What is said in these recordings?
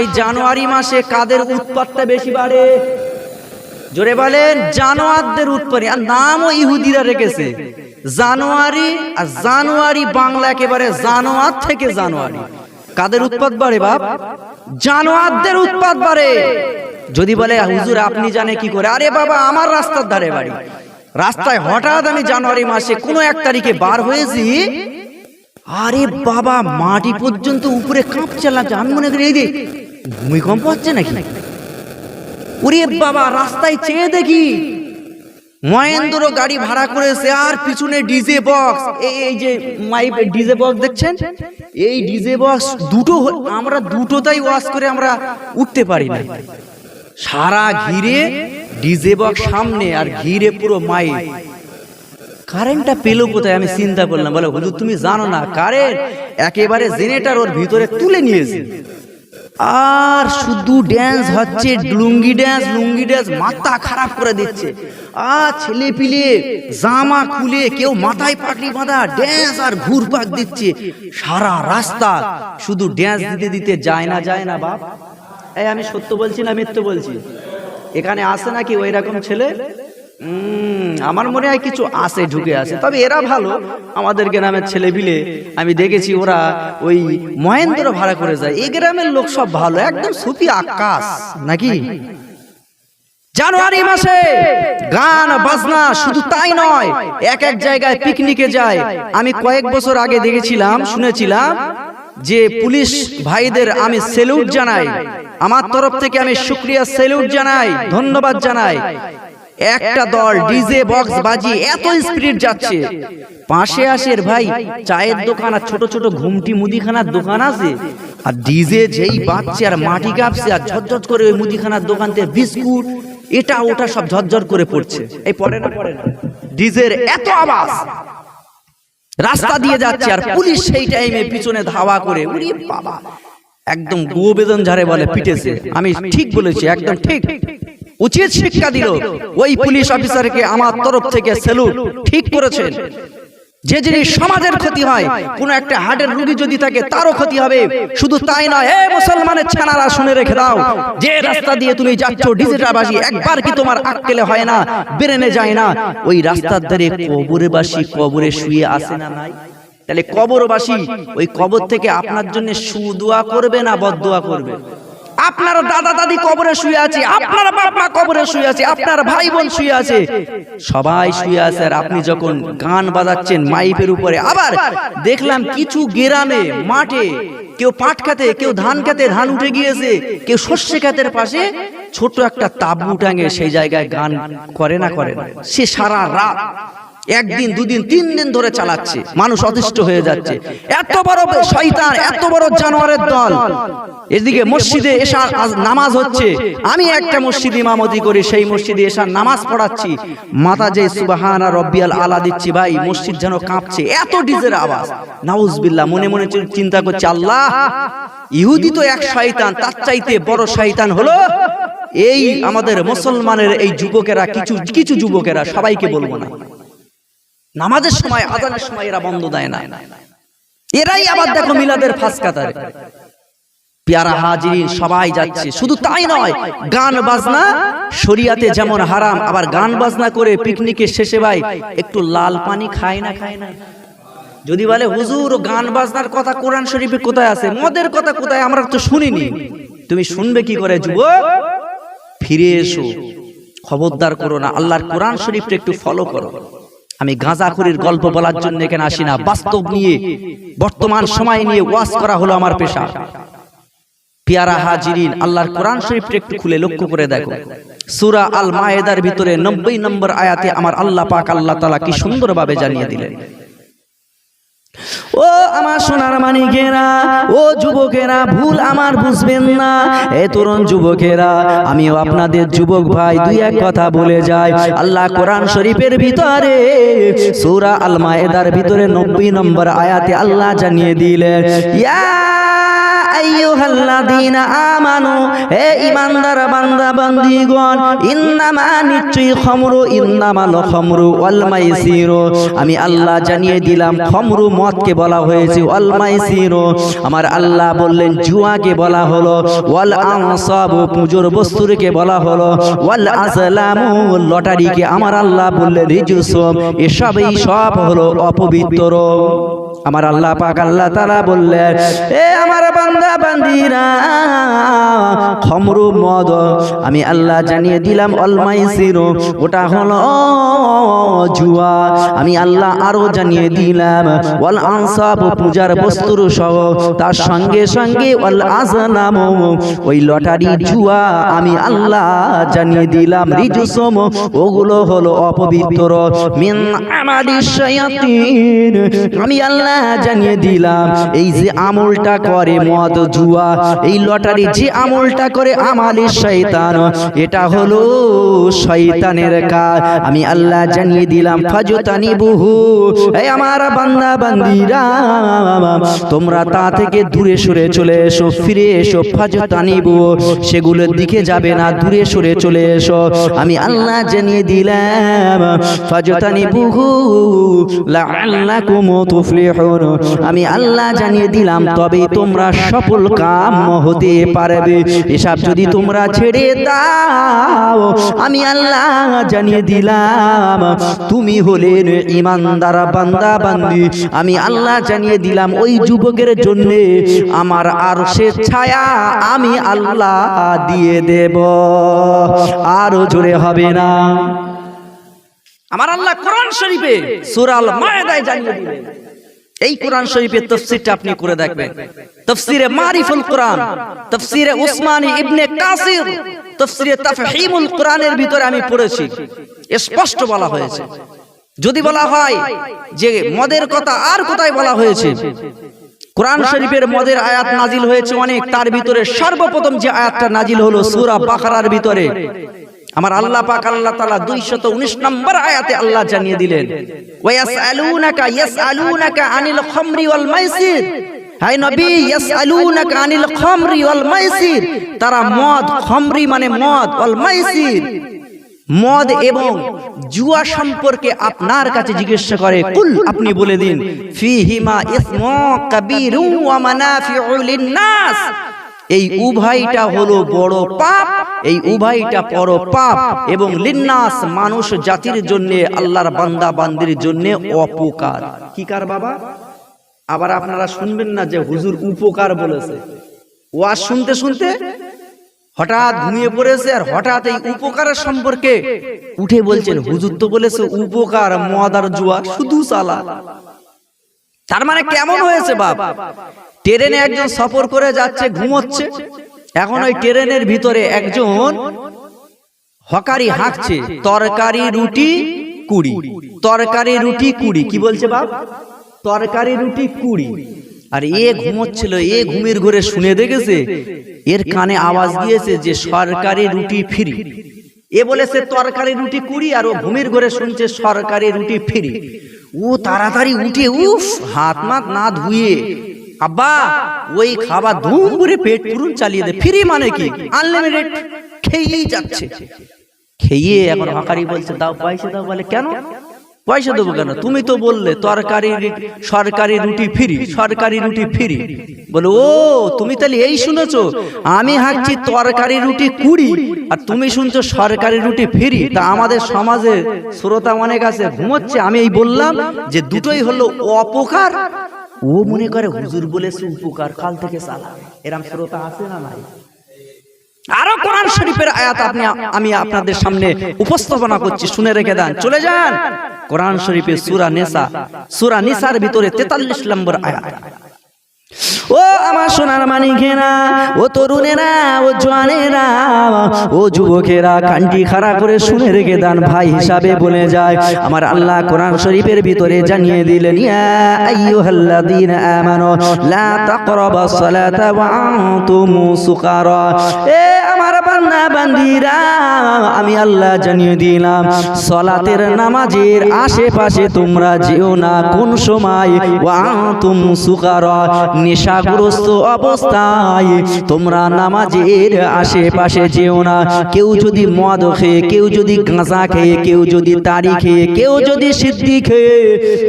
এই জানুয়ারি মাসে কাদের উৎপাতটা বেশি বাড়ে? জোরে বলেন, জানোয়ারদের উৎপাদন আর নামও ইহুদিরা রেখেছে। জানুয়ারি আর জানুয়ারি বাংলা একেবারে জানোয়ার থেকে জানুয়ারি। কাদের উৎপাদ বাড়ে বাপ? জানোয়ারদের উৎপাদ বাড়ে। যদি বলে, হুজুর, আপনি জানে কি করে? আরে বাবা, আমার রাস্তার ধারে বাড়ি। রাস্তায় হঠাৎ আমি জানুয়ারি মাসে কোনো এক তারিখে বার হয়েছি, আরে বাবা, মাটি পর্যন্ত উপরে কাঁপছে লাগছে আমি মনে করি, এই ভূমিকম্প হচ্ছে নাকি? ওরে বাবা, রাস্তায় চেয়ে দেখি। মহেন্দ্র গাড়ি ভাড়া করেছে আর পিছনে ডিজে বক্স। এই যে মাইপ ডিজে বক্স দেখছেন? এই ডিজে বক্স দুটো আমরা দুটোতেই ওয়াশ করে আমরা উঠতে পারি না। সারা ঘিরে ডিজে বক্স সামনে আর ঘিরে পুরো মাইপ কারেন্টটা পেল কোথায়? আমি চিন্তা করলাম, বলে হুজুর, তুমি জানো না, কারেন্ট একেবারে জেনেটার ওর ভিতরে তুলে নিয়েছে। আর শুধু ড্যান্স হচ্ছে লুঙ্গি ড্যান্স লুঙ্গি ড্যান্স মাথা খারাপ করে দিচ্ছে। আর ছেলে পিলে জামা খুলে কেউ মাথায় পাকড়ি বাঁধা ড্যান্স আর ঘুরপাক দিচ্ছে। সারা রাস্তা শুধু ড্যান্স দিতে দিতে যায় না যায় না বাপ। এই আমি সত্য বলছি না মিথ্যে বলছি? এখানে আসে নাকি ওই রকম ছেলে? আমার মনে হয় কিছু আসে ঢুকে আছে। তবে এরা ভালো। আমাদের গ্রামের ছেলে বিলে আমি দেখেছি ওরা ওই মহেন্দ্র ভাড়া করে যায়। এই গ্রামের লোক সব ভালো, একদম সুফি আকাশ, নাকি? জানুয়ারি মাসে গান, বাজনা, শুধু তাই নয়, এক এক জায়গায় পিকনিকে যায়। আমি কয়েক বছর আগে দেখেছিলাম, শুনেছিলাম যে পুলিশ ভাইদের আমি সেলুট জানাই। আমার তরফ থেকে আমি শুক্রিয়া, সেলুট জানাই, ধন্যবাদ জানাই। একটা দল ডিজে বক্স বাজি এত স্পিড যাচ্ছে। পাশে আসের ভাই চায়ের দোকান আর ছোট ছোট ঘুমটি মুদিখানার দোকান আছে। আর ডিজে যেই বাজছে আর মাটি কাঁপছে আর ঝরঝর করে ওই মুদিখানার দোকান থেকে বিস্কুট এটা ওটা সব ঝরঝর করে পড়ছে। এই পড়ে না পড়ে না। ডিজের এত আওয়াজ। রাস্তা দিয়ে যাচ্ছে আর পুলিশ সেই টাইমে পিছনে ধাওয়া করে। উরি বাবা। একদম গোবেদন ঝাড়ে বলে পিটেছে। আমি ঠিক বলেছি একদম ঠিক। উচিত শিক্ষা দিল। ওই পুলিশ অফিসারকে আমার তরফ থেকে সেলুট ঠিক করেছেন। যে জিনিস সমাজের ক্ষতি হয়, কোন একটা হার্টের রোগী যদি থাকে, তারও ক্ষতি হবে। শুধু তাই নয় মুসলমানের ছানারা শুনে রেখে দাও। যে রাস্তা দিয়ে তুমি যাচ্ছ ডিজিটাল বাসি একবার কি তোমার আক্কেলে হয় না, বেরেনে যায় না। ওই রাস্তার ধারে কবরে বাসি কবরে শুয়ে আসে না নাই? তাহলে কবরবাসী ওই কবর থেকে আপনার জন্য সুদোয়া করবে না বদদোয়া করবে? আপনার দাদা দাদি কবরে শুয়ে আছে, আপনার বাপ কবরে শুয়ে আছে, আপনার ভাই বোন শুয়ে আছে। সবাই শুয়ে আছে আর আপনি যখন গান বাজাচ্ছেন মাইপের উপরে, আবার দেখলাম কিছু গেরামে, মাঠে কেউ পাট খাতে, কেউ ধান খেতে ধান উঠে গিয়েছে, কেউ শস্য খাতের পাশে ছোট একটা তাবু টাঙে সেই জায়গায় গান করে না করে সে সারা রাত একদিন দুদিন তিন দিন ধরে চালাচ্ছে। মানুষ অতিষ্ঠ হয়ে যাচ্ছে। এত বড় শয়তান এত বড় জানোয়ারের দল। এদিকে মসজিদে এসার নামাজ হচ্ছে। আমি একটা মসজিদ ইমামতি করি সেই মসজিদে এসার নামাজ পড়াচ্ছি। মাথা যে সুবাহানা রব্বিয়াল আলা দিচ্ছি ভাই মসজিদ যেন কাঁপছে। এত ডিজের আওয়াজ। নাউজবিল্লাহ মনে মনে চিন্তা করছে আল্লাহ! ইহুদি তো এক শয়তান তার চাইতে বড় শয়তান হলো এই আমাদের মুসলমানের এই যুবকেরা কিছু কিছু যুবকেরা সবাইকে বলব না নামাজের সময়, আজানের সময় এরা বন্ধ দেয় না। এরাই আবার দেখো মিলাদের ফাঁস কাতারে পেয়ারা হাজির সবাই যাচ্ছে। শুধু তাই নয়, গান বাজনা শরিয়াতে যেমন হারাম, আবার গান বাজনা করে পিকনিকের শেষে ভাই একটু লাল পানি খায় না খায় না। যদি বলে, হুজুর, গান বাজনার কথা কোরআন শরীফে কোথায় আছে? মদের কথা কোথায়? আমরা তো শুনিনি। তুমি শুনবে কি করে যুব ফিরে এসো। খবরদার করো না। আল্লাহর কোরআন শরীফটা একটু ফলো করো। আমি গাঁজাখুরির গল্প বলার জন্য এখানে আসি না। বাস্তব নিয়ে বর্তমান সময় নিয়ে ওয়াজ করা হলো আমার পেশা। পিয়ারা হাজিরিন আল্লাহর কোরআন শরীফটা একটু খুলে লক্ষ্য করে দেখো। সুরা আল মায়েদার ভিতরে 90 নম্বর আয়াতে আমার আল্লাহ পাক আল্লাহ তালা কি সুন্দরভাবে জানিয়ে দিলেন। ও আমার সোনার মানিকেরা, ও যুবকেরা, ভুল আমার বুঝবেন না। এ তরুণ যুবকেরা, আমিও আপনাদের যুবক ভাই, দুই এক কথা বলে যাই। আল্লাহ কোরআন শরীফের ভিতরে সূরা আলমায়েদার ভিতরে 90 নম্বর আয়াতে আল্লাহ জানিয়ে দিলেন, ইয়া হে খমরু খমরু আমি আল্লাহ জানিয়ে দিলাম, খমরু মদকে বলা হয়েছে, ওয়াল মাইসিরু। আমার আল্লাহ বললেন, জুয়াকে বলা হলো, ওয়াল আনসাবু, পুজোর বস্তুরকে বলা হলো, ওয়াল আসলামু লটারিকে। আমার আল্লাহ বললেন, রিজুসুম, এসবই সব হলো অপবিত্র। আমার আল্লাহ পাক আল্লাহ তারা বললেন, এ আমার বান্দা, বান্দিরা, খমরু মদ, আমি আল্লাহ জানিয়ে দিলাম অলমাইসিরো ওটা হলো জুয়া। আমি আল্লাহ আরও জানিয়ে দিলাম ওয়াল আনসাব পূজার বস্তুর সহ, তার সঙ্গে সঙ্গে ওয়াল আজনাম ওই লটারি জুয়া আমি আল্লাহ জানিয়ে দিলাম, রিজুসম, ওগুলো হলো অপবিত্র। মিন আমালি শায়াতিন, আমি আল্লাহ জানিয়ে দিলাম, এই যে আমলটা করে মদ, জুয়া, এই লটারি যে আমলটা করে আমালি শয়তান, এটা হলো শয়তানের কাজ। আমি আল্লাহ জানিয়ে দিলাম ফাজতানি বহু এই আমার বান্দা, বান্দিরা, তোমরা তা থেকে দূরে সরে চলে এসো, ফিরে এসো ফাজতানি সেগুলোর দিকে যাবে না, দূরে সরে চলে এসো। আমি আল্লাহ জানিয়ে দিলাম ফাজতানি বহু লাআল্লাকুম তুফলিহুন আমি আল্লাহ জানিয়ে দিলাম, তবে তোমরা সফল কাম হতে পারবে। এসব যদি তোমরা ছেড়ে দাও, আমি আল্লাহ জানিয়ে দিলাম, তুমি হলেন ইমানদার বান্দা বান্দি। আমি আল্লাহ জানিয়ে দিলাম, ওই যুবকের জন্য আমার আর সে ছায়া আমি আল্লাহ দিয়ে দেব। আরও জোরে হবে না। আমার আল্লাহ কোরআন শরীফে সূরাল মায়দায় জানিয়ে দিলেন। এই কোরআন শরীফের তফসিরটা আপনি করে দেখবেন। তফসিরে মারিফুল কোরআন তফসিরে উসমানী ইবনে কাসির তফসিরে তাফহিমুল কোরআনের ভিতরে আমি পড়েছি। স্পষ্ট বলা হয়েছে। যদি বলা হয় যে মদের কথা আর কোথায় বলা হয়েছে? কোরআন শরীফের মদের আয়াত নাজিল হয়েছে অনেক। তার ভিতরে সর্বপ্রথম যে আয়াতটা নাজিল হলো সূরা বাকারার ভিতরে। আমার আল্লাহ পাক আল্লাহ তাআলা 219 নম্বর আয়াতে আল্লাহ জানিয়ে দিলেন ওয়াসআলুনাকা ইয়াসআলুনাকা আনিল খামরি ওয়াল মাইসির। হাই নবী, ইয়াসআলুনাকা আনিল খামরি ওয়াল মাইসির। তারা মদ, খামরি মানে মদ, ওয়াল মাইসির। মদ এবং জুয়া সম্পর্কে আপনার কাছে জিজ্ঞাসা করে, কুল, আপনি বলে দিন, ফিহিমা ইসমু কাবীরু ওয়া মানাফিউ লিন-নাস এই উভয়টা হলো বড় পাপ। এই উভয়টা বড় পাপ এবং লিন্নাস মানুষ জাতির জন্য আল্লাহর বান্দা বান্দির জন্য অপকার। কি কার বাবা? আবার আপনারা শুনবেন না যে হুজুর উপকার বলেছে। ওয়াজ শুনতে শুনতে হঠাৎ ঘুমিয়ে পড়েছে আর হঠাৎ এই উপকারের সম্পর্কে উঠে বলছেন হুজুর তো বলেছে উপকার মদ আর জুয়া শুধু চালা তার মানে কেমন হয়েছে বাপ? ট্রেনে একজন সফর করে যাচ্ছে ঘুমোচ্ছে। এখন ওই ট্রেনের ভিতরে একজন হকারি হাঁকছে তরকারি রুটি কুড়ি। তরকারি রুটি কুড়ি। কি বলছে বাপ? তরকারি রুটি কুড়ি। আর এ ঘুমোচ্ছিল এ ঘুমের ঘরে শুনে দেখেছে এর কানে আওয়াজ দিয়েছে যে সরকারি রুটি ফ্রি। এ বলেছে তরকারি রুটি কুড়ি আর ও ঘুমের ঘরে শুনছে সরকারি রুটি ফ্রি। ও তাড়াতাড়ি উঠে, উফ, হাত মাত না ধুয়ে। আব্বা, ওই খাবার ধুম করে পেট পুরুন চালিয়ে দে। ফ্রি মানে কি? আনলিমিটেড খেয়েই যাচ্ছে। খেয়ে এখন হাকারি বলছে, দাও পয়সা দাও। বলে, কেন? পয়সা দেবো কেন? তুমি তো বললে তরকারি সরকারি রুটি ফ্রি সরকারি রুটি ফ্রি। বলে ও তুমি তাহলে এই শুনেছো? আমি হাঁকছি তরকারি রুটি কুড়ি আর তুমি শুনছো সরকারি রুটি ফ্রি। তা আমাদের সমাজে শ্রোতা অনেক আছে ঘুমোচ্ছে। আমি এই বললাম যে দুটোই হলো অপকার। ও মনে করে হুজুর বলেছে উপকার কাল থেকে চালা এরম শ্রোতা আছে না নাই? আরও কোরআন শরীফের আয়াত আপনি আমি আপনাদের সামনে উপস্থাপনা করছি, শুনে রেখে দেন। চলে যান। কোরআন শরীফের সূরা নেসা, সূরা নিসার ভিতরে 43 নম্বর আয়াত। ও আমার সোনার মানিকেরা ও তরুণেরা, ও জোয়ানেরা, ও যুবকেরা, কানটি খাড়া করে শুনে রেখে দান, ভাই হিসাবে বলে যায়, আমার আল্লাহ কোরআন শরীফের ভিতরে জানিয়ে দিলেন আমানু, লা তাকরাবাস সালাতা এ বান্দা বান্দা বান্দিরা, আমি আল্লাহ জানিয়ে দিলাম, সলাতের নামাজের আশেপাশে তোমরা যেও না কোন সময়। ওয়ান্তুম সুকারা, নেশাগ্রস্ত অবস্থায় তোমরা নামাজের আশেপাশে যেও না। কেউ যদি মদ খেয়ে, কেউ যদি গাঁজা খেয়ে, কেউ যদি তারি খেয়ে, কেউ যদি সিদ্ধি খেয়ে,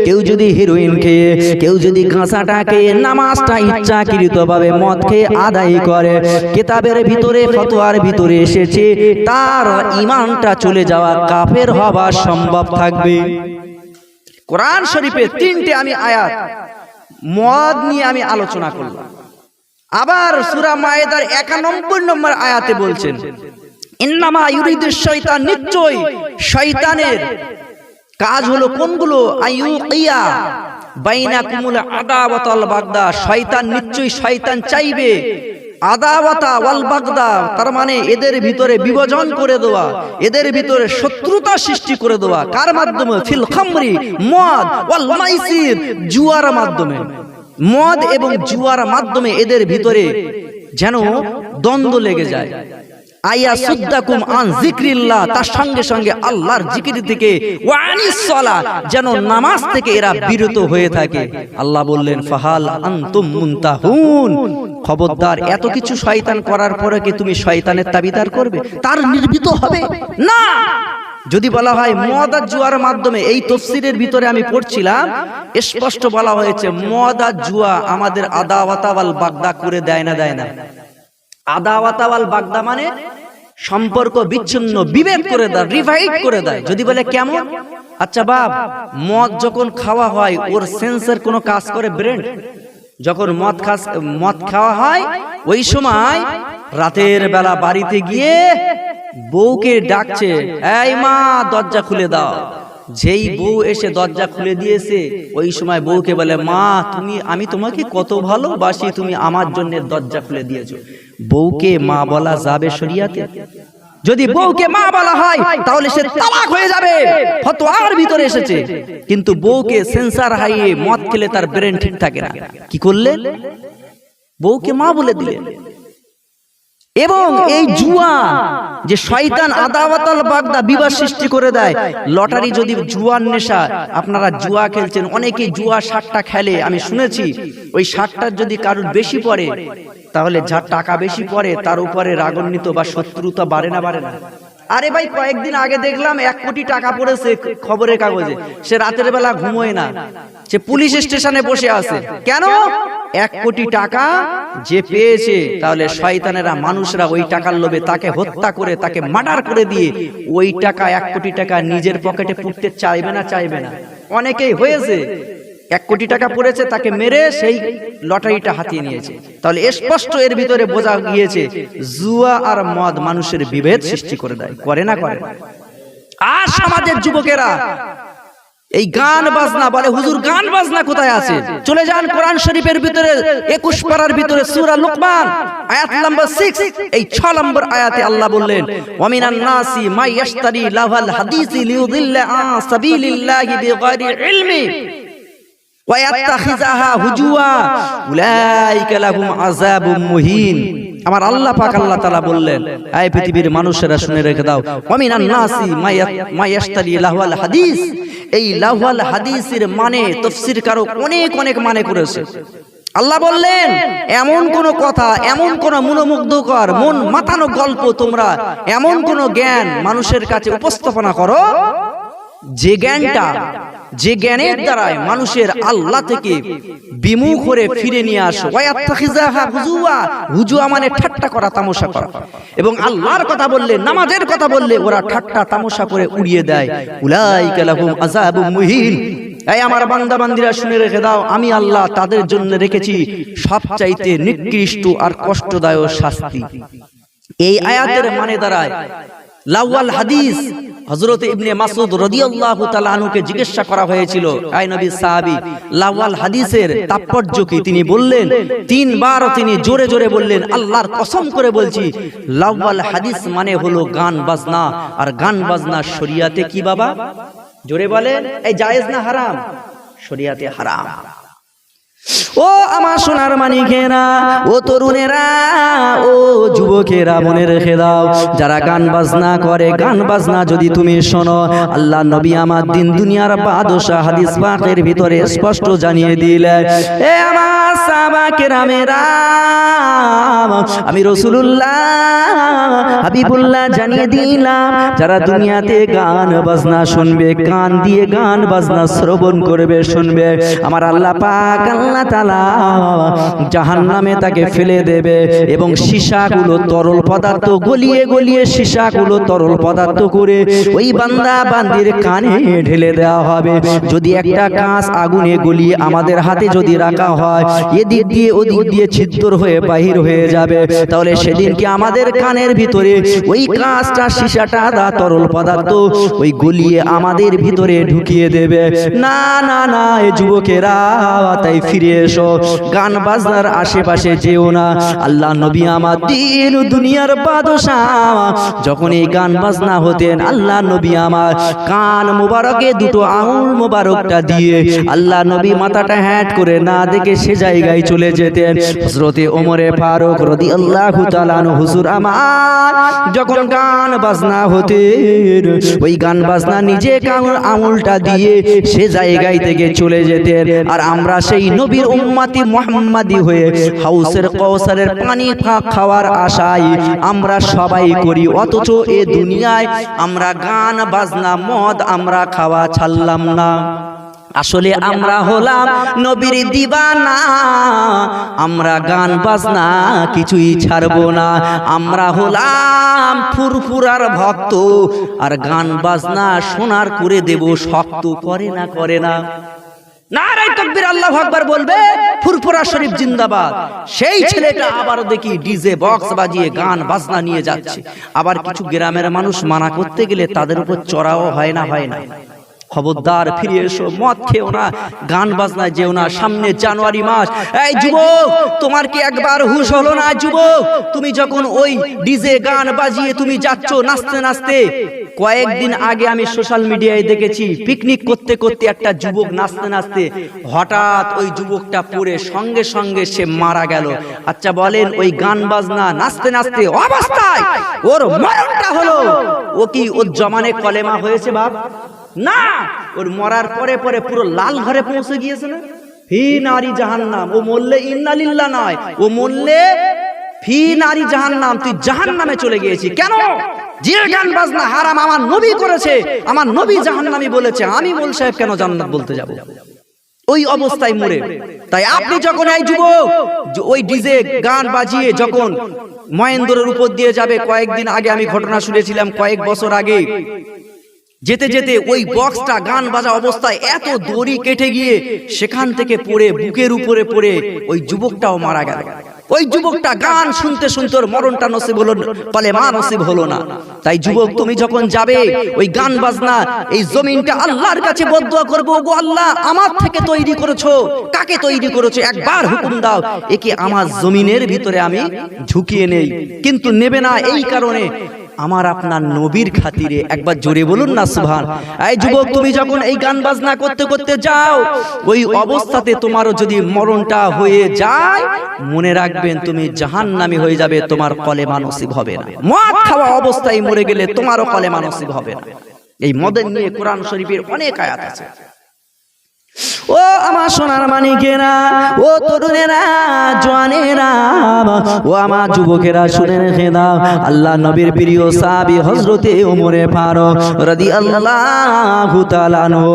কেউ যদি হিরোইন খেয়ে, কেউ যদি গাঁজাটা খেয়ে নামাজটা ইচ্ছাকৃতভাবে মদ খেয়ে আদায় করে। কেতাবের ভিতরে, ফতোয়ার ভিতরে এসেছে, তার ইমানটা চলে যাওয়া কাফের হওয়া সম্ভব থাকবে। কোরআন শরীফে তিনটে আমি আয়াত, মদ নিয়ে আমি আলোচনা করলাম। আবার সূরা মায়েদার একানব্বই নম্বর আয়াতে বলছেন, ইন্নামা ইউরিদু শয়তান নিশ্চয় শয়তানের কাজ হলো কোনগুলো? আইয়ুকিয়া বাইনাকুমুল আদাওয়াতাল বাগদা শয়তান নিশ্চয়ই শয়তান চাইবে। আদাওয়াতা ওয়াল, বাগদা, তার মানে এদের ভিতরে বিভাজন করে দেওয়া, এদের ভিতরে শত্রুতা সৃষ্টি করে দেওয়া, কার মাধ্যমে? ফিল খামরি, মদ, ওয়াল মাইসির, জুয়ার মাধ্যমে। মদ এবং জুয়ার মাধ্যমে এদের ভিতরে যেন দ্বন্দ্ব লেগে যায়। আয়া সুদ্দাকুম আন জিক্রিল্লাহ তার সঙ্গে সঙ্গে আল্লাহর জিকির থেকে ওয়ানিস সালা যেন নামাজ থেকে এরা বিরত হয়ে থাকে। আল্লাহ বললেন ফাহাল আনতুম মুনতাহুন। খবরদার এত কিছু শয়তান করার পরে কি তুমি শয়তানের তাবিদার করবে? তার নির্বিত হবে? না! যদি বলা হয় মদ আর জুয়ার মাধ্যমে এই তফসিরের ভিতরে আমি পড়ছিলাম স্পষ্ট বলা হয়েছে মদ আর জুয়া আমাদের আদাওয়াতাওয়াল বাগদা করে দেয় না দেয় না। আদাওয়াতাওয়াল বাগদা মানে সম্পর্ক বিচ্ছিন্ন, বিভেদ করে দেয় রিভাইড করে দেয়। যদি বলে কেমন? আচ্ছা বাপ, মদ যখন খাওয়া হয়, ওর সেন্সের কোনো কাজ করে ব্রেন যখন মদ খাস, মদ খাওয়া হয়, ওই সময় রাতের বেলা বাড়িতে গিয়ে বউকে ডাকছে, এই মা, দরজা খুলে দাও। যেই বউ এসে দরজা খুলে দিয়েছে, ওই সময় বউকে বলে, মা, তুমি, আমি তোমাকে কত ভালোবাসি, তুমি আমার জন্য দরজা খুলে দিয়েছ। বউকে মা বলা যাবে শরিয়াতে। যদি বউকে মা বলা হয় তাহলে সে তালাক হয়ে যাবে। ফতোয়ার ভিতরে এসেছে। কিন্তু বউকে সেন্সার হাইয়ে মদ খেলে তার ব্রেন ঠিক থাকে না। কি করলেন বউকে মা বলে দিলেন এবং এই জুয়া যে শয়তান আদাওয়াতাল বাগদা বিবাদ সৃষ্টি করে দেয়। লটারি যদি জুয়ার নেশা আপনারা জুয়া খেলছেন অনেকে জুয়া ষাটটা খেলে। আমি শুনেছি ওই ষাটটার যদি কারোর বেশি পড়ে তাহলে যার টাকা বেশি পড়ে তার উপরে রাগান্বিত বা শত্রুতা বাড়ে না বাড়ে না। আরে ভাই, কয়েকদিন আগে দেখলাম এক কোটি টাকা পড়েছে খবরের কাগজে। সে রাতের বেলা ঘুমোয় না। সে পুলিশ স্টেশনে বসে আছে। কেন? এক কোটি টাকা যে পেয়েছে, তাহলে শয়তানেরা, মানুষরা ওই টাকার লোভে তাকে হত্যা করে, তাকে মার্ডার করে দিয়ে ওই টাকা এক কোটি টাকা নিজের পকেটে পুঁততে চাইবে না চাইবে না। অনেকেই হয়েছে। এক কোটি টাকা পড়েছে, তাকে মেরে সেই লটারিটা হাতিয়ে নিয়েছে। তাহলে স্পষ্ট এর ভিতরে বোঝা গিয়েছে, জুয়া আর মদ মানুষের বিভেদ সৃষ্টি করে দেয়। করে না, করে? আর সমাজের যুবকেরা, এই গান বাজনা বলে, হুজুর, গান বাজনা কোথায় আছে? চলে যান কোরআন শরীফের ভিতরে, একুশ পারার ভিতরে সূরা লুকমান, আয়াত নাম্বার সিক্স এই ছ নম্বর আয়াতে আল্লাহ বললেন, ওয়ামিনান নাসি মাই ইয়াশতারি লাভাল হাদিসি লিউদিল্লা আন সাবিলিল্লাহি বিগাইরি ইলমি। আমার আল্লাহ পাক আল্লাহ তাআলা বললেন এই পৃথিবীর মানুষেরা শুনে রেখে দাও। হাদিস। এই লাহওয়াল হাদিসের মানে তফসির কারও অনেক অনেক মানে করেছে। আল্লাহ বললেন, এমন কোন কথা, এমন কোন মনোমুগ্ধকর, মন মাতানো গল্প তোমরা, এমন কোন জ্ঞান মানুষের কাছে উপস্থাপনা করো যে জ্ঞানটা, যে জ্ঞানের দ্বারায় মানুষের আল্লাহ থেকে বিমুখ করে ফিরে নিয়ে আসো। হুজুয়া হুজুয়া মানে ঠাট্টা করা, তামাশা করা। এবং আল্লাহর কথা বললে, নামাজের কথা বললে ওরা ঠাট্টা, তামাশা করে উড়িয়ে দেয়। উলাইকা লাহুম আযাবুম মুহিন। এই আমার বান্দা বান্দিরা শুনে রেখে দাও, আমি আল্লাহ তাদের জন্য রেখেছি সবচাইতে নিকৃষ্ট আর কষ্টদায়ক শাস্তি। এই আয়াতের মানে দাঁড়ায় লাওয়াল হাদিস। ইবনে তাআলা আনহুকে জিজ্ঞাসা করা হয়েছিল, আয় নবী সাহাবী হাদিসের তাৎপর্য কি? তিনি বললেন, তিনবার তিনি জোরে জোরে বললেন, আল্লাহর কসম করে বলছি, লাওয়াল হাদিস মানে হলো গান বাজনা, আর গান বাজনা শরিয়াতে কি বাবা? জোরে বলেন, এই জায়েজ না হারাম? শরিয়াতে হারাম। ও আমার সোনার মানিকেরা, ও তরুণেরা, ও যুবকেরা মনে রেখে দাও যারা গান বাজনা করে, গান বাজনা যদি তুমি শোনো, আল্লাহ নবী আমার দিন দুনিয়ার বাদশাহ, হাদিস পাকের ভিতরে স্পষ্ট জানিয়ে দিলে, এ আমার সাহাবা কেরামেরা, আমি রসুলুল্লাহ হাবিবুল্লাহ জানিয়ে দিলাম, যারা দুনিয়াতে গান বাজনা শুনবে, কান দিয়ে গান বাজনা শ্রবণ করবে, শুনবে, আমার আল্লাহ পাক আল্লাহ তালা জাহান নামে তাকে ফেলে দেবে এবং তরল পদার্থ গলিয়ে গলিয়ে তরল পদার্থ করে ওই বান্দা বান্দির কানে ঢেলে দেওয়া হবে। যদি একটা কাঁচ আগুনে গলিয়ে আমাদের হাতে যদি রাখা হয়, এদিক দিয়ে ওদিক দিয়ে ছিদ্র হয়ে বাহির হয়ে যাবে। তাহলে সেদিন কি আমাদের কানের ভিতরে ওই কাঁচটা দা তরল পদার্থ ওই গলিয়ে আমাদের ভিতরে ঢুকিয়ে দেবে? না না না, এ যুবকেরা, তাই ফিরে এসো গান বাজনার আশেপাশে যেও না। আল্লাহ নবী আমার দিন দুনিয়ার বাদশাহ। যখন এই গান বাজনা হতেন, আল্লাহ নবী আমার কান মুবারকে দুটো আঙুল মুবারকটা দিয়ে আল্লাহ নবী মাথাটা হ্যাট করে না দেখে সে জায়গায় চলে যেতেন। হজরতে ওমরে ফারুক রদি আল্লাহ হুজুর আমার, যখন গান বাজনা হতেন, ওই গান বাজনা নিজে কাঙুল আঙুলটা দিয়ে সে জায়গায় থেকে চলে যেতেন। আর আমরা সেই নবীর উম্মাতি মোহাম্মাদি হয়ে হাউসের কৌসারের পানি খাওয়ার আশায় আমরা সবাই করি অথচ এ দুনিয়ায় আমরা গান বাজনা মদ আমরা খাওয়া ছাড়লাম না। আসলে আমরা হলাম নবীর দিবানা। আমরা গান বাজনা কিছুই ছাড়বো না। আমরা হলাম ফুরফুরার ভক্ত। আর গান বাজনা সোনার করে দেব শক্ত করে না। করে না। নারাই তকবির আল্লাহ আকবার বলবে, ফুরফুরা শরীফ জিন্দাবাদ। সেই ছেলেটা আবার দেখি ডিজে বক্স বাজিয়ে গান, বাজনা নিয়ে যাচ্ছে। আবার কিছু গ্রামের মানুষ মানা করতে গেলে তাদের উপর চড়াও হয় না হয় না। খবরদার ফিরে এসো মদ খেও না গান বাজনায় যেও না সামনে জানুয়ারি মাস। এই যুবক তোমার কি একবার হুশ হলো না যুবক? তুমি যখন ওই ডিজে গান বাজিয়ে তুমি যাচ্ছ নাচতে নাচতে কয়েকদিন আগে আমি সোশ্যাল মিডিয়ায় দেখেছি পিকনিক করতে করতে একটা যুবক নাচতে নাচতে হঠাৎ ওই যুবকটা পড়ে সঙ্গে সঙ্গে সে মারা গেল। আচ্ছা বলেন ওই গান বাজনা নাচতে নাচতে অবস্থায় ওর মরণটা হলো। ও কি ওর জমানে কলেমা হয়েছে বাপ না, ওর মরার পরে পরে পুরো লাল ঘরে পৌঁছে গিয়েছে না? ফি নারী জাহান্নাম, ও মরলে ইন্নালিল্লাহ নয়, ও মরলে ফি নারী জাহান্নাম, তুই জাহান্নামে চলে গিয়েছি। কেন? যে গান বাজনা হারাম আমার নবী করেছে, আমার নবী বলেছে, আমি মোল সাহেব কেন জান্নাত বলতে যাব? ওই অবস্থায় মরে। তাই আপনি যখন এই যুবক ওই ডিজে গান বাজিয়ে যখন মহেন্দ্রের উপর দিয়ে যাবে, কয়েকদিন আগে আমি ঘটনা শুনেছিলাম, কয়েক বছর আগে যেতে যেতে ওই বক্সটা গান বাজা অবস্থায় এত দড়ি কেটে গিয়ে সেখান থেকে পড়ে বুকের উপরে পড়ে ওই যুবকটাও মারা গেল। ওই যুবকটা গান শুনতে শুনতে ওর মরণটা নসিব হলো বলে মা নসিব হলো না। তাই যুবক তুমি যখন যাবে ওই গান বাজনা এই জমিনটা আল্লাহর কাছে বদুয়া করব। গো আল্লাহ আমার থেকে তৈরি করেছ। কাকে তৈরি করেছ? একবার হুকুম দাও। একে আমার জমিনের ভিতরে আমি ঝুঁকিয়ে নেই। কিন্তু নেবে না এই কারণে আমার আপনার নবীর খাতিরে একবার জোরে বলুন না সুভান এই যুবক, তুমি যখন এই গান বাজনা করতে করতে যাও, ওই অবস্থাতে তোমারও যদি মরণটা হয়ে যায়, মনে রাখবেন তুমি জাহান্নামী হয়ে যাবে, তোমার কলে নসিব হবে না। মদ খাওয়া অবস্থায় মরে গেলে তোমারও কলে নসিব হবে না। এই মদের নিয়ে কোরআন শরীফের অনেক আয়াত আছে। ও আমার সোনার মানিকেরা, ও তরুণেরা, জোয়ানেরা ও আমার যুবকেরা শুনে রেখে দাও আল্লাহ নবীর প্রিয় সাহাবী হজরতে ওমরে ফারুক তাআলা আনহু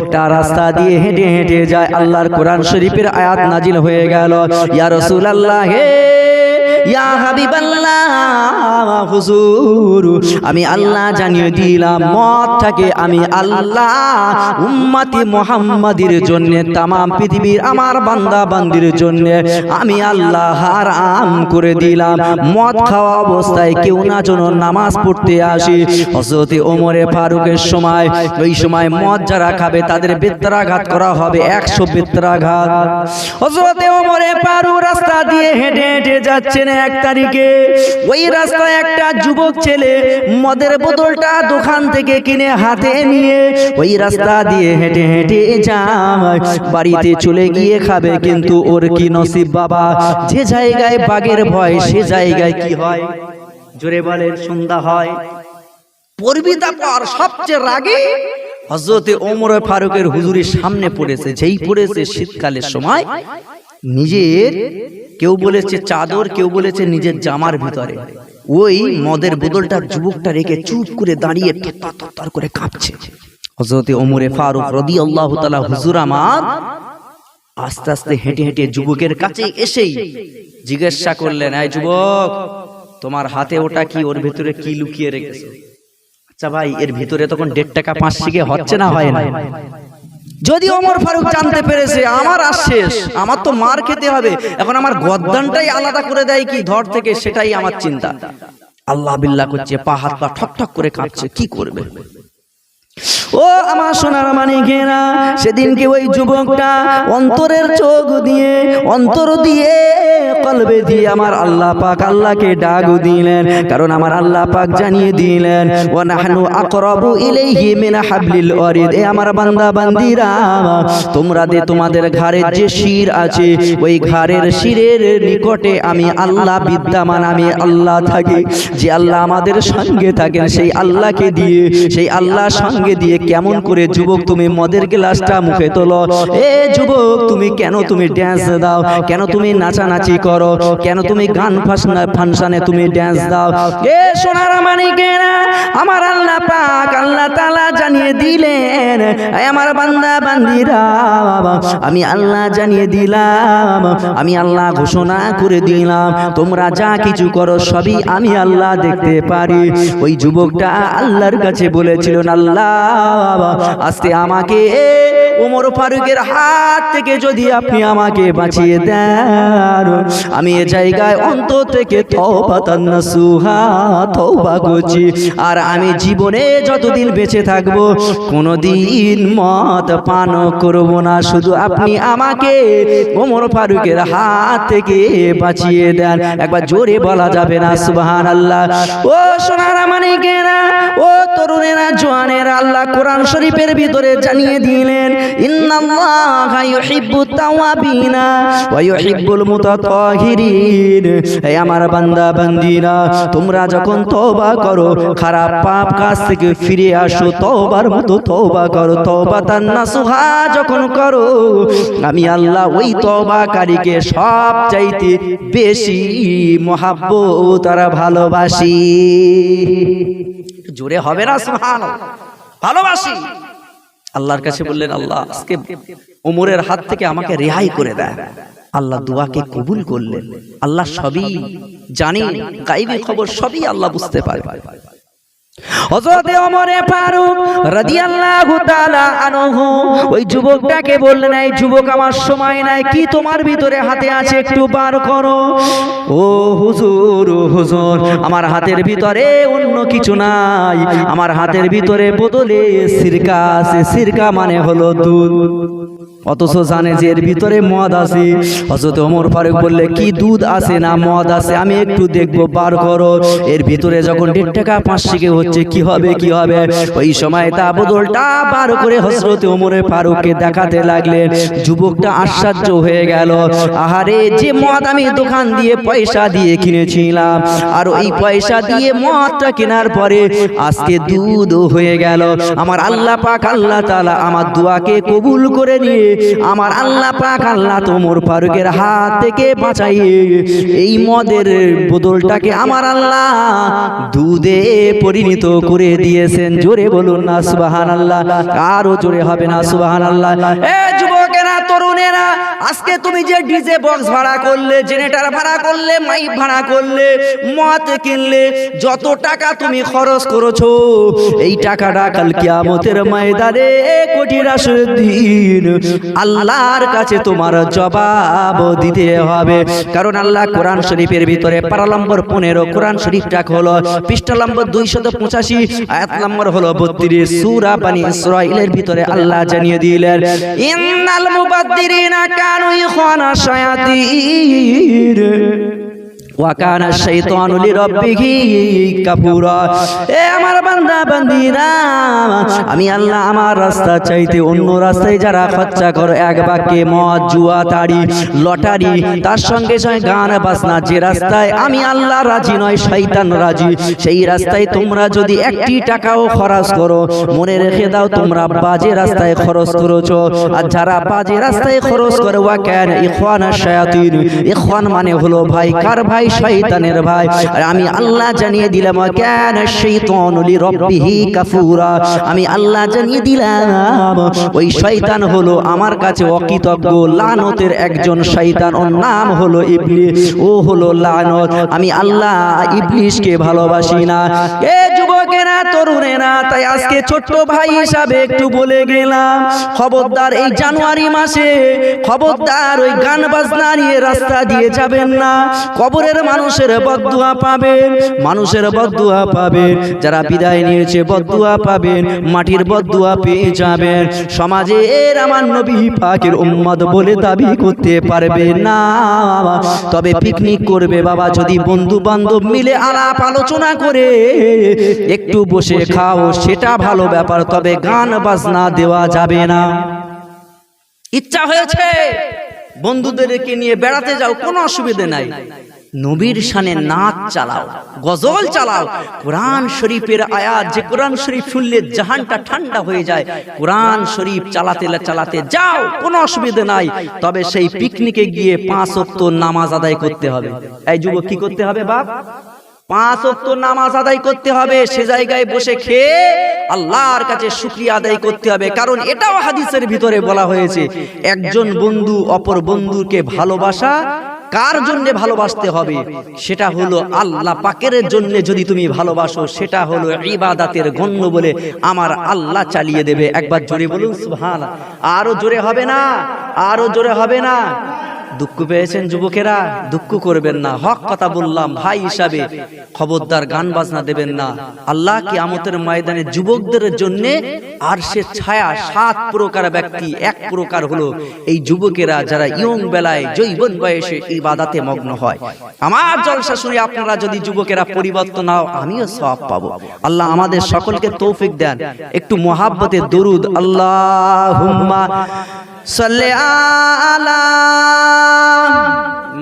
একটা রাস্তা দিয়ে হেঁটে হেঁটে যায়, আল্লাহর কোরআন শরীফের আয়াত নাজিল হয়ে গেল, ইয়া আল্লাহ হে ইয়া হাবিবাল্লাহ, হুজুর, আমি আল্লাহ জানিয়ে দিলাম মদটাকে আমি আল্লাহ উম্মতি মুহাম্মাদির জন্য তাম পৃথিবীর আমার বান্দা বান্দির জন্য আমি আল্লাহ হারাম করে দিলাম। মদ খাওয়া অবস্থায় কেউ না যেন নামাজ পড়তে আসি। হযরত ওমরে ফারুকের সময়, ওই সময় মদ যারা খাবে, তাদের বেত্রাঘাত করা হবে, একশো বেত্রাঘাত হযরত ওমরে ফারুক রাস্তা দিয়ে হেঁটে হেঁটে যাচ্ছেন এক তারিখে ওই রাস্তায় একটা যুবক ছেলে মদের বোতলটা দোকান থেকে কিনে হাতে নিয়ে ওই রাস্তা দিয়ে হেঁটে হেঁটে যায়। বাড়িতে চলে গিয়ে খাবে কিন্তু ওর কি নসিব বাবা? যে জায়গায় বাঘের ভয়, সে জায়গায় কি হয়? জোরে বলেন, সন্ধ্যা হয়। পরবিতা পর সবচেয়ে রাগে হজরতে ওমর ফারুকের হুজুরের সামনে পড়েছে যেই পড়েছে শীতকালের সময় নিজের কেউ বলেছে চাদর কেউ বলেছে নিজের জামার ভিতরে। ওই মদের বোতলটা যুবকটা রেখে চুপ করে দাঁড়িয়ে থরথর করে কাঁপছে। হজরতে ওমরে ফারুক রদি আল্লাহ তালা হুজুর আমার আস্তে আস্তে হেঁটে হেঁটে যুবকের কাছে এসেই জিজ্ঞাসা করলেন এই যুবক তোমার হাতে ওটা কি ওর ভিতরে কি লুকিয়ে রেখেছো? আচ্ছা ভাই এর ভিতরে তখন দেড় টাকা পাঁচ শিখে হচ্ছে না হয় না যদি অমর ফারুক জানতে পেরেছে আমার আর শেষ আমার তো মার খেতে হবে। এখন আমার গদ্দানটাই আলাদা করে দেয় কি ধর থেকে সেটাই আমার চিন্তা। আল্লাহ বিল্লাহ করছে পা হাত পা ঠক ঠক করে কাঁপছে কি করবে? ও আমার সোনার মানিকেরা, সেদিনকে ওই যুবকটা অন্তরের চোখ দিয়ে, অন্তর দিয়ে কলবে দিয়ে আমার আল্লাহ পাক আল্লাহকে ডাক দিলেন। কারণ আমার আল্লাহ পাক জানিয়ে দিলেন ও নাহনু আকরাবু ইলাইহি মিন হাবলিল ওয়ারিদ। এ আমার বান্দা, বান্দিরা, তোমরা দে তোমাদের ঘাড়ের যে শির আছে, ওই ঘাড়ের শিরের নিকটে আমি আল্লাহ বিদ্যমান, আমি আল্লাহ থাকি। যে আল্লাহ আমাদের সঙ্গে থাকেন, সেই আল্লাহকে দিয়ে, সেই আল্লাহ সঙ্গে দিয়ে কেমন করে যুবক তুমি মদের গ্লাসটা মুখে তোলো? এ যুবক, তুমি কেন তুমি ড্যান্স দাও? কেন তুমি নাচানাচি করো? কেন তুমি গান ফাংশনে তুমি ড্যান্স দাও? এ সোনার মানিকেরা, আমার আল্লাহ পাক আল্লাহ তাআলা জানিয়ে দিলেন আমার বান্দা, বান্দিরা, আমি আল্লাহ জানিয়ে দিলাম, আমি আল্লাহ ঘোষণা করে দিলাম, তোমরা যা কিছু করো সবই আমি আল্লাহ দেখতে পারি। ওই যুবকটা আল্লাহর কাছে বলেছিল, আল্লাহ আজকে আমাকে ওমর ফারুকের হাত থেকে যদি আপনি আমাকে বাঁচিয়ে দেন, আমি এ জায়গায় অন্ত থেকে করছি। আর আমি জীবনে যতদিন বেঁচে থাকব, কোনোদিন মদ পান করব না। শুধু আপনি আমাকে ওমর ফারুকের হাত থেকে বাঁচিয়ে দেন। একবার জোরে বলা যাবে না সুবহান আল্লাহ ও সোনারা মানিকেরা, ও তরুণেরা, জোয়ানেরা, আল্লাহ কোরআন শরীফের ভিতরে জানিয়ে দিলেন, ইন্নাল্লাহা তাওয়াবিনা ওয়া ইউহিব্বুল মুতাতাহিরিন। আমার বান্দা, বান্দিরা, তোমরা যখন তওবা করো, খারাপ পাপ কাজ থেকে ফিরে আসো, তওবার মতো তওবা করো, তওবা তান্নাসুহা যখন করো, আমি আল্লাহ ওই তওবাকারীকে সব চাইতে বেশি মহাব্বত আর ভালোবাসি। জোরে হবে না সুবহান ভালোবাসি। আল্লাহর কাছে বললেন আল্লাহ আজকে ওমরের হাত থেকে আমাকে রেহাই করে দেয়। আল্লাহ দোয়াকে কবুল করলেন। আল্লাহ সবই জানেন গাইবি খবর সবই আল্লাহ বুঝতে পারে হযরতে ওমরে ফারুক রাদিয়াল্লাহু তাআলা আনহু, ওই যুবকটাকে বললেন, এই যুবক আমার সময় নাই, কি তোমার ভিতরে হাতে আছে একটু বার করো? ও হুজুর হুজুর, আমার হাতের ভিতরে অন্য কিছু নাই, আমার হাতের ভিতরে বদলে সিরকা আছে, সিরকা মানে হলো দুধ। অথচ জানে যে এর ভিতরে মদ আছে। হজরত ওমর ফারুক বললে, কি দুধ আছে না মদ আছে? আমি একটু দেখব, বার করো। এর ভিতরে যখন দেড় টাকা, পাঁচ শিখে হচ্ছে, কি হবে কি হবে? ওই সময় তা বদলটা বার করে হজরত ওমরে ফারুককে দেখাতে লাগলেন। যুবকটা আশ্চর্য হয়ে গেল। আহারে, যে মদ আমি দোকান দিয়ে পয়সা দিয়ে কিনেছিলাম, আর ওই পয়সা দিয়ে মদটা কেনার পরে আজকে দুধ হয়ে গেল। আমার আল্লাহ পাক, আল্লাহ তাআলা আমার দোয়াকে কবুল করে নিয়ে আমার আল্লাহ পাক আল্লাহ তোমর ফারুকের হাত থেকে বাঁচাইয়ে এই মদের বোতলটাকে আমার আল্লাহ দুধে পরিণত করে দিয়েছেন। জোরে বলুন না সুবাহান আল্লাহ কারও জোরে হবে না সুবাহান আল্লাহ এ যুবকেরা তরুণেরা আজকে তুমি যে ডিজে বক্স ভাড়া করলে, জেনারেটর ভাড়া করলে, মাইক ভাড়া করলে, মদ কিনলে, যত টাকা তুমি খরচ করেছ, এই টাকাটা কাল কিয়ামতের ময়দানে কোটি রাসের দিন। আল্লাহর কাছে তোমার জবাব দিতে হবে। কারণ আল্লাহ কোরআন শরীফের ভিতরে পারা নম্বর পনেরো, কোরআন শরীফটা হলো পৃষ্ঠা নম্বর দুইশত পঁচাশি, আয়াত নম্বর হলো বত্রিশ। সুরা বানি ইসরাইলের ভিতরে আল্লাহ জানিয়ে দিলেন, ইন্নাল মুবাদ্দিরিনা কানু ইখওয়ানা শায়াতিন ওয়াকানা শাইতানু লিরাব্বিহি কাফুরা। এ আমার বান্দা, বান্দিরা, আমি আল্লাহ আমার রাস্তা চাইতে অন্য রাস্তায় যারা খরচা করো, এক বাক্যে মদ, জুয়া, তাড়ি, লটারি, তার সঙ্গে সঙ্গে গান বাজনা, যে রাস্তায় আমি আল্লাহ রাজি নয় শয়তান রাজি, সেই রাস্তায় তোমরা যদি একটি টাকাও খরচ করো, মনে রেখে দাও তোমরা বাজে রাস্তায় খরচ করেছ। আর যারা বাজে রাস্তায় খরচ করে ওয়া কেন ইখওয়ান শায়াতিন, ইখওয়ান মানে হলো ভাই, কার ভাই? শয়তানের ভাই আর আমি আল্লাহ জানিয়ে দিলাম কেন শাইতান লিরাব্বিহি কাফুরা আমি আল্লাহ জানিয়ে দিলাম ওই শয়তান হলো আমার কাছে অকৃতজ্ঞ লানতের একজন শয়তান ওর নাম হলো ইবলিস ও হলো লানত আমি আল্লাহ ইবলিসকে ভালোবাসি না এ যুবকেরা তরুণেরা তাই আজকে ছোট্ট ভাই হিসাবে একটু বলে গেলাম খবরদার এই জানুয়ারি মাসে খবরদার ওই গান বাজনা নিয়ে রাস্তা দিয়ে যাবেন না কবরের মানুষের বদুয়া পাবেন, মানুষের বদুয়া পাবেন, যারা বিদায় নিয়েছে বদুয়া পাবেন, মাটির বদুয়া পেয়ে যাবেন। সমাজের আমার নবী পাকের উম্মত বলে দাবি করতে পারবে না। তবে পিকনিক করবে বাবা, যদি বন্ধু বান্ধব মিলে আলাপ আলোচনা করে, একটু বসে খাও, সেটা ভালো ব্যাপার, তবে গান বাজনা দেওয়া যাবে না। ইচ্ছা হয়েছে বন্ধুদেরকে নিয়ে বেড়াতে যাও, কোনো অসুবিধে নাই। নবীর শানে নাচ চালাও গজল চালাও। কোরআন শরীফের আয়াত যে কোরআন শরীফ শুনলে জাহানটা ঠান্ডা হয়ে যায়। কোরআন শরীফ চালাতে চালাতে যাও কোনো অসুবিধে নাই। তবে সেই পিকনিকে গিয়ে পাঁচ অক্ত নামাজ আদায় করতে হবে। এই যুবক কি করতে হবে বাপ? পাঁচ অক্ত নামাজ আদায় করতে হবে সে জায়গায় বসে খেয়ে আল্লাহর কাছে শুক্রিয়া আদায় করতে হবে। কারণ এটাও হাদিসের ভিতরে বলা হয়েছে একজন বন্ধু অপর বন্ধুকে ভালোবাসা কার জন্য ভালোবাসতে হবে? সেটা হলো আল্লাহ পাকের জন্য যদি তুমি ভালোবাসো, সেটা হলো ইবাদাতের গণ্য বলে আমার আল্লাহ চালিয়ে দেবে। একবার জোরে বলুন সুবহান আরও জোরে হবে না? আরও জোরে হবে না? দুঃখ পেয়েছেন যুবকেরা, দুঃখ করবেন না। হক কথা বললাম, ভাই হিসাবে। খবরদার গান বাজনা দেবেন না। আল্লাহ কি আমতের ময়দানে যুবকদের জন্য আর সে ছায়া সাত প্রকার ব্যক্তি, এক প্রকার হলো এই যুবকেরা যারা ইয়ং বেলায় জৈবন বয়সে ইবাদাতে মগ্ন হয়। আমার জলসা শুনে আপনারা যদি যুবকেরা পরিবর্তন নাও আমিও সব পাবো। আল্লাহ আমাদের সকলকে তৌফিক দেন। একটু মোহাব্বতে দরুদ আল্লাহ সাল্লে আলা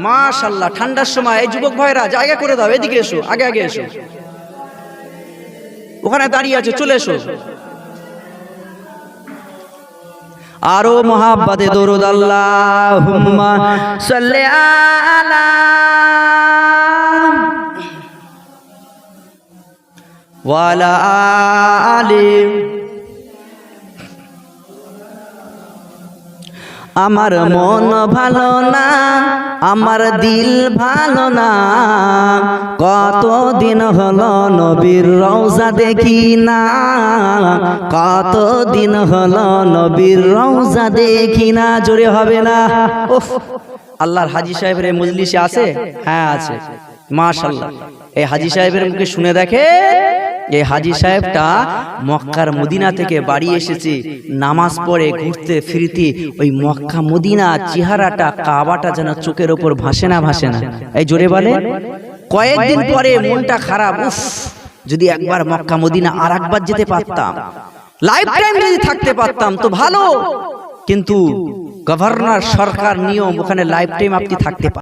মাশাল্লাহ ঠান্ডার সময় এই যুবক ভাইরা জায়গা করে দাও, এদিকে এসো, আগে আগে এসো। ওখানে দাঁড়িয়ে আছে, চলে এসো। আরও মোহাব্বতে দরুদ আল্লাহুম্মা সাল্লি আলা ওয়ালা আলি আমার মন ভালো না আমার দিল ভালো না। কতদিন হলো নবীর রওজা দেখি না। কতদিন হলো নবীর রওজা দেখি না। জোরে হবে না। আল্লাহর হাজি সাহেবের মজলিসে আছে? হ্যাঁ আছে। মাশাল্লাহ এই হাজি সাহেবের মুখে শুনে দেখে এই হাজি সাহেবটা মক্কার মদিনা থেকে বাড়ি এসেছে। নামাজ পড়ে ঘুরতে ফিরতে। ওই মক্কা মদিনা চেহারাটা কাবাটা যেন চোখের ওপর ভাসে না ভাসে না। এই জোরে বলে কয়েকদিন পরে মনটা খারাপ। উফ যদি একবার মক্কা মদিনা আর একবার যেতে পারতাম। লাইফ টাইম যদি থাকতে পারতাম তো ভালো। কিন্তু গভর্নর সরকার নিয়ম ওখানে লাইফ টাইম আপনি থাকতে পারেন